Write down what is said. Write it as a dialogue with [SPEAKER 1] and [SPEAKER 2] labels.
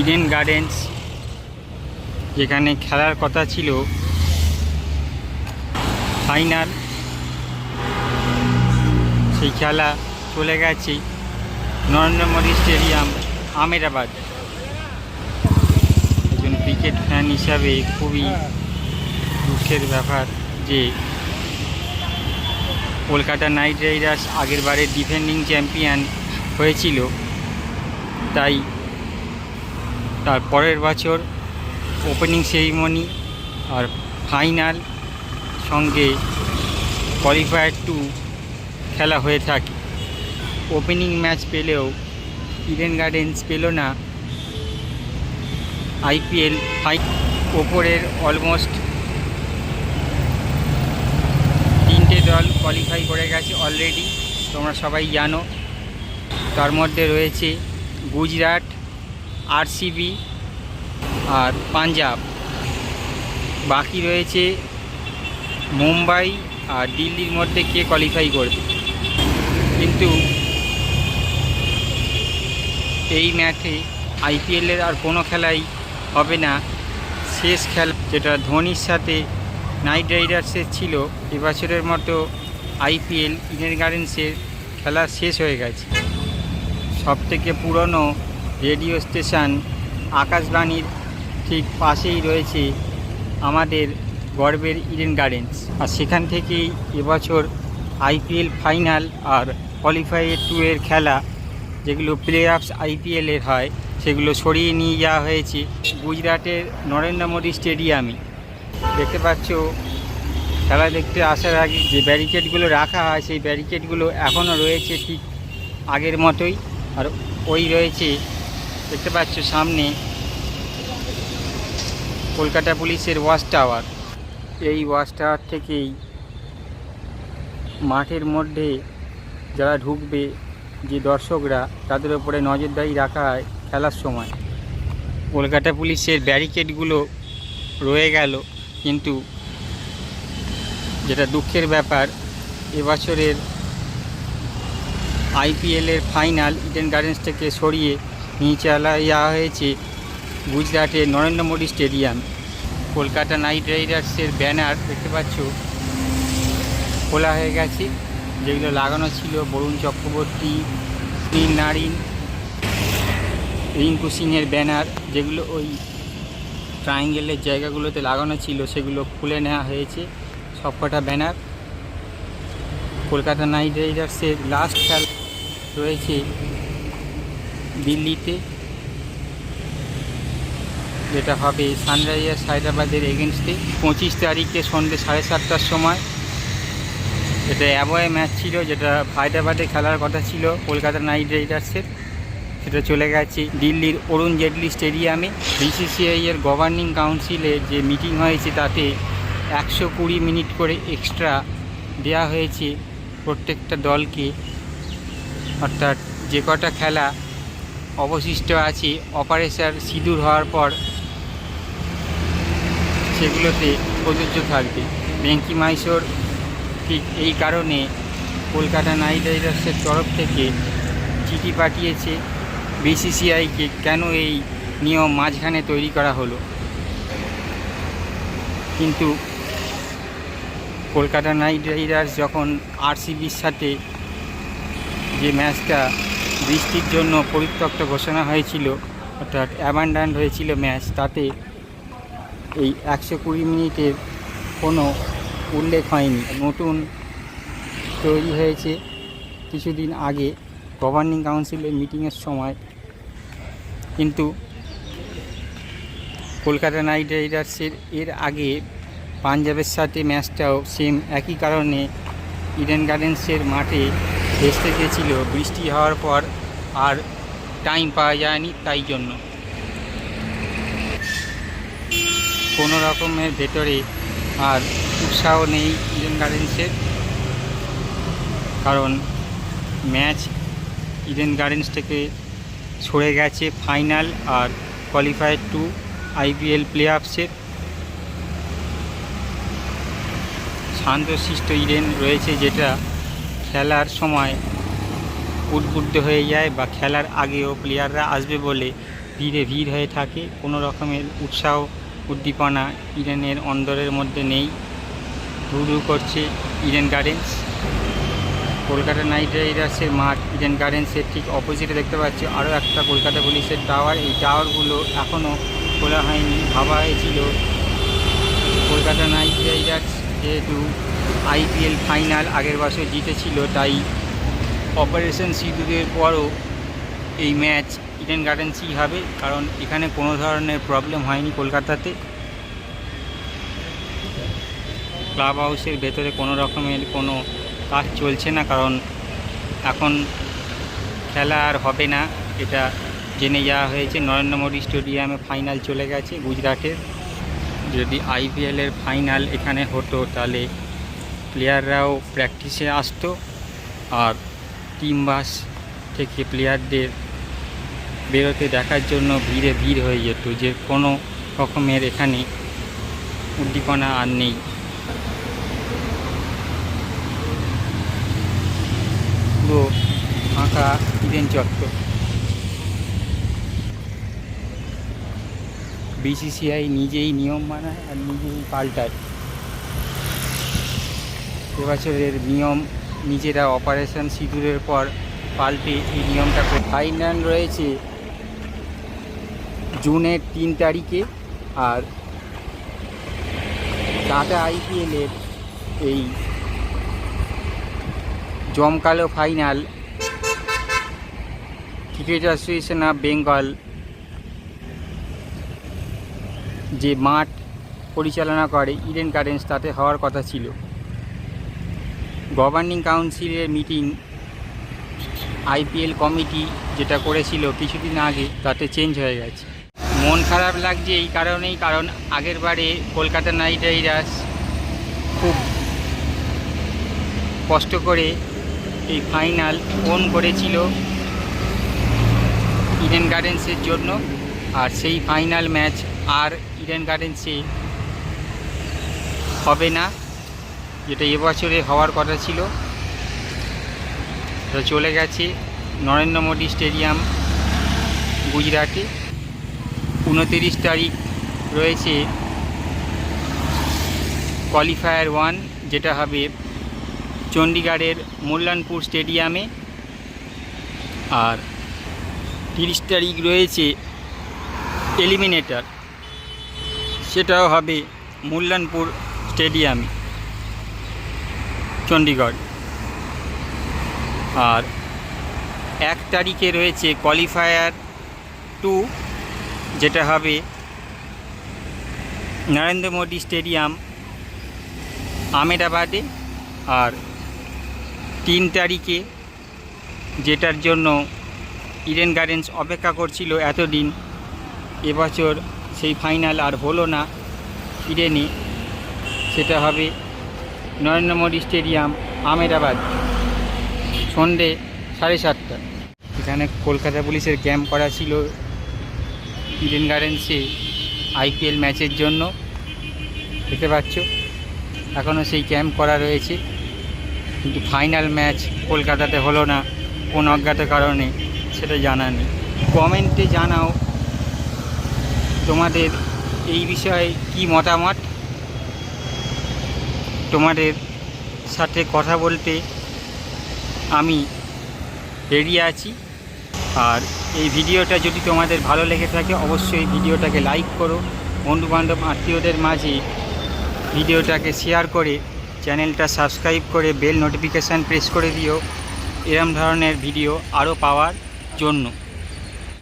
[SPEAKER 1] Eden gardens যেখানে খেলার কথা ছিল। ফাইনাল সেই খেলা চলে গেছে নরেন্দ্র মোদী স্টেডিয়াম আমেদাবাদ একজন ক্রিকেট ফ্যান হিসাবে খুবই দুঃখের ব্যাপার যে, কলকাতা নাইট রাইডার্স আগের বারে ডিফেন্ডিং চ্যাম্পিয়ন হয়েছিল। তাই তার পরের বছর ওপেনিং সেরিমনি আর ফাইনাল সঙ্গে কোয়ালিফায়ার টু খেলা হয়ে থাকে। ওপেনিং ম্যাচ পেলেও ইডেন গার্ডেন্স পেল না। আইপিএল ফাই ওপরের অলমোস্ট তিনটে দল কোয়ালিফাই করে গেছে অলরেডি তোমরা সবাই জানো। তার মধ্যে রয়েছে গুজরাট আরসিবি আর পাঞ্জাব। বাকি রয়েছে মুম্বাই আর দিল্লির মধ্যে কে কোয়ালিফাই করবে। কিন্তু এই ম্যাচে আইপিএলের আর কোনো খেলাই হবে না। শেষ খেলা যেটা ধোনির সাথে নাইট রাইডার্সের ছিল, এবছরের মতো আইপিএল ইডেন গার্ডেন্সের খেলা শেষ হয়ে গেছে। সবথেকে পুরনো রেডিও স্টেশন আকাশবাণীর ঠিক পাশেই রয়েছে আমাদের গর্বের ইডেন গার্ডেন্স। আর সেখান থেকেই এবছর আইপিএল ফাইনাল আর কোয়ালিফায়ার টু এর খেলা, যেগুলো প্লে অফস আইপিএলের হয়, সেগুলো সরিয়ে নিয়ে যাওয়া হয়েছে গুজরাটের নরেন্দ্র মোদী স্টেডিয়ামে। দেখতে পাচ্ছ, খেলা দেখতে আসার আগে যে ব্যারিকেডগুলো রাখা হয়, সেই ব্যারিকেডগুলো এখনও রয়েছে ঠিক আগের মতোই। আর ওই রয়েছে দেখতে পাচ্ছ সামনে কলকাতা পুলিশের ওয়াচ টাওয়ার। এই ওয়াচ টাওয়ার থেকেই মাঠের মধ্যে যারা ঢুকবে, যে দর্শকরা, তাদের উপরে নজরদারি রাখা হয় খেলার সময়। কলকাতা পুলিশের ব্যারিকেডগুলো রয়ে গেল, কিন্তু যেটা দুঃখের ব্যাপার, এবছরের আইপিএলের ফাইনাল ইডেন গার্ডেন্স থেকে সরিয়ে নিয়ে চলা যাওয়া হয়েছে গুজরাটের নরেন্দ্র মোদী স্টেডিয়াম। কলকাতা নাইট রাইডার্সের ব্যানার দেখতে পাচ্ছ? খোলা হয়ে গেছে। যেগুলো লাগানো ছিল, বরুণ চক্রবর্তী নীল নারিন, রিঙ্কু সিংয়ের ব্যানার, যেগুলো ওই ট্রায়াঙ্গেলের জায়গাগুলোতে লাগানো ছিল, সেগুলো খুলে নেওয়া হয়েছে সবকটা ব্যানার। কলকাতা নাইট রাইডার্সের লাস্ট খেলা রয়েছে দিল্লিতে, যেটা হবে সানরাইজার্স হায়দ্রাবাদের এগেনস্টে পঁচিশ তারিখে সন্ধ্যে সাড়ে সাতটার সময়। এটা অ্যাবয় ম্যাচ ছিল, যেটা হায়দ্রাবাদে খেলার কথা ছিল, কলকাতা নাইট রাইডার্সের সেটা চলে গেছে দিল্লির অরুণ জেটলি স্টেডিয়ামে বিসিসিআই এর গভর্নিং কাউন্সিলের যে মিটিং হয়েছে, তাতে একশো কুড়ি মিনিট করে এক্সট্রা দেওয়া হয়েছে প্রত্যেকটা দলকে। অর্থাৎ যে কটা খেলা অবশিষ্ট আছে। অপারেশন সিঁদুর হওয়ার পর সেগুলোতে প্রযোজ্য থাকবে। ব্যাঙ্কি মাইশোর ঠিক এই কারণে কলকাতা নাইট রাইডার্সের তরফ থেকে চিঠি পাঠিয়েছে বিসিসিআইকে কেন এই নিয়ম মাঝখানে তৈরি করা হলো। কিন্তু কলকাতা নাইট রাইডার্স যখন আরসিবির সাথে যে ম্যাচটা বৃষ্টির জন্য পরিত্যক্ত ঘোষণা হয়েছিল, অর্থাৎ অ্যাবান্ডান্ট হয়েছিল ম্যাচ। তাতে এই একশো কুড়ি মিনিটের কোনো উল্লেখ হয়নি। নতুন তৈরি হয়েছে কিছুদিন আগে গভর্নিং কাউন্সিলের মিটিংয়ের সময়। কিন্তু কলকাতা নাইট রাইডার্সের এর আগে পাঞ্জাবের সাথে ম্যাচটাও সেম একই কারণে ইডেন গার্ডেন্সের মাঠে ভেসতে গিয়েছিল বৃষ্টি হওয়ার পর আর টাইম পাওয়া যায়নি তাই জন্য। কোনো রকমের ভেতরে আর উৎসাহ নেই ইডেন গার্ডেন্সের কারণ ম্যাচ ইডেন গার্ডেন্স থেকে সরে গেছে ফাইনাল আর কোয়ালিফায়ার টু আইপিএল প্লে অফসের শান্তশিষ্ট ইডেন রয়েছে যেটা খেলার সময় উদ্বুদ্ধ হয়ে যায় বা খেলার আগেও প্লেয়াররা আসবে বলে ভিড়ে ভিড় হয়ে থাকে। কোনো রকমের উৎসাহ, উদ্দীপনা ইডেনের অন্দরের মধ্যে নেই। ধু ধু করছে ইডেন গার্ডেন্স। কলকাতা নাইট রাইডার্সের মাঠ ইডেন গার্ডেন্সের ঠিক অপোজিটে দেখতে পাচ্ছি। আরও একটা কলকাতা পুলিশের টাওয়ার এই টাওয়ারগুলো এখনও খোলা হয়নি, ভাবা হয়েছিল। কলকাতা নাইট রাইডার্স যেহেতু আইপিএল ফাইনাল আগের বছর জিতেছিল, তাই অপারেশন সিঁদুরের পরও এই ম্যাচ ইডেন গার্ডেন্সই হবে, কারণ এখানে কোনো ধরনের প্রবলেম হয়নি কলকাতাতে। ক্লাব হাউসের ভেতরে কোনো রকমের কোনো কাজ চলছে না, কারণ এখন খেলা আর হবে না, এটা জেনে যাওয়া হয়েছে। নরেন্দ্র মোদী স্টেডিয়ামে ফাইনাল চলে গেছে গুজরাটের। যদি আইপিএলের ফাইনাল এখানে হতো, তাহলে প্লেয়াররাও প্র্যাকটিসে আসতো আর টিম বাস থেকে প্লেয়ারদের বেরোতে দেখার জন্য ভিড়ে ভিড় হয়ে যেত যে কোনো রকমের এখানে উদ্দীপনা আর নেই। পুরো ফাঁকা ইডেন চত্বর। বিসিসিআই নিজেই নিয়ম বানায় আর নিজেই পাল্টায়। এবছরের নিয়ম, নিজেরা অপারেশন সিঁদুরের পর পাল্টে এই নিয়মটা ফাইনাল রয়েছে জুনের তিন তারিখে আর টাটা আইপিএলের এই জমকালো final cricket association of Bengal যে মাঠ পরিচালনা করে ইডেন গার্ডেন্স তাতে হওয়ার কথা ছিল। গভর্নিং কাউন্সিলের মিটিং, আইপিএল কমিটি যেটা করেছিল কিছুদিন আগে, তাতে চেঞ্জ হয়ে গেছে। মন খারাপ লাগছে এই কারণেই, কারণ আগের বারে কলকাতা নাইট রাইডার্স খুব কষ্ট করে এই ফাইনাল ফোন করেছিল ইডেন গার্ডেন্সের জন্য। আর সেই ফাইনাল ম্যাচ আর ইডেন গার্ডেন্সে হবে না। যেটা এবছরে হওয়ার কথা ছিল, তো চলে গেছে নরেন্দ্র মোদী স্টেডিয়াম গুজরাটে। উনতিরিশ তারিখ রয়েছে কোয়ালিফায়ার ওয়ান যেটা হবে চণ্ডীগড়ের মল্লানপুর স্টেডিয়ামে। আর তিরিশ তারিখ রয়েছে এলিমিনেটর সেটাও হবে মূল্যানপুর স্টেডিয়ামে। চণ্ডীগড়। আর এক তারিখে রয়েছে কোয়ালিফায়ার টু যেটা হবে নরেন্দ্র মোদী স্টেডিয়াম আমেদাবাদে আর তিন তারিখে যেটার জন্য ইডেন গার্ডেন্স অপেক্ষা করছিল এতদিন, এবছর সেই ফাইনাল আর হলো না। ইডেনে সেটা হবে নরেন্দ্র মোদী স্টেডিয়াম আমেদাবাদ সন্ধে সাড়ে সাতটা। এখানে কলকাতা পুলিশের ক্যাম্প করা ছিল ইডেন গার্ডেন্সে আইপিএল ম্যাচের জন্য। দেখতে পাচ্ছ এখনও সেই ক্যাম্প করা রয়েছে। কিন্তু ফাইনাল ম্যাচ কলকাতাতে হলো না, কোন অজ্ঞাত কারণে সেটা জানা নেই। কমেন্টে জানাও তোমাদের এই বিষয়ে কি মতামত। তোমাদের সাথে কথা বলতে আমি রেডি আছি। আর এই ভিডিওটা যদি তোমাদের ভালো লেগে থাকে, অবশ্যই ভিডিওটাকে লাইক করো। বন্ধুবান্ধব আত্মীয়দের মাঝে ভিডিওটাকে শেয়ার করে, চ্যানেলটা সাবস্ক্রাইব করে, বেল নোটিফিকেশান প্রেস করে দিও। এরম ধরনের ভিডিও আরও পাওয়ার জন্য।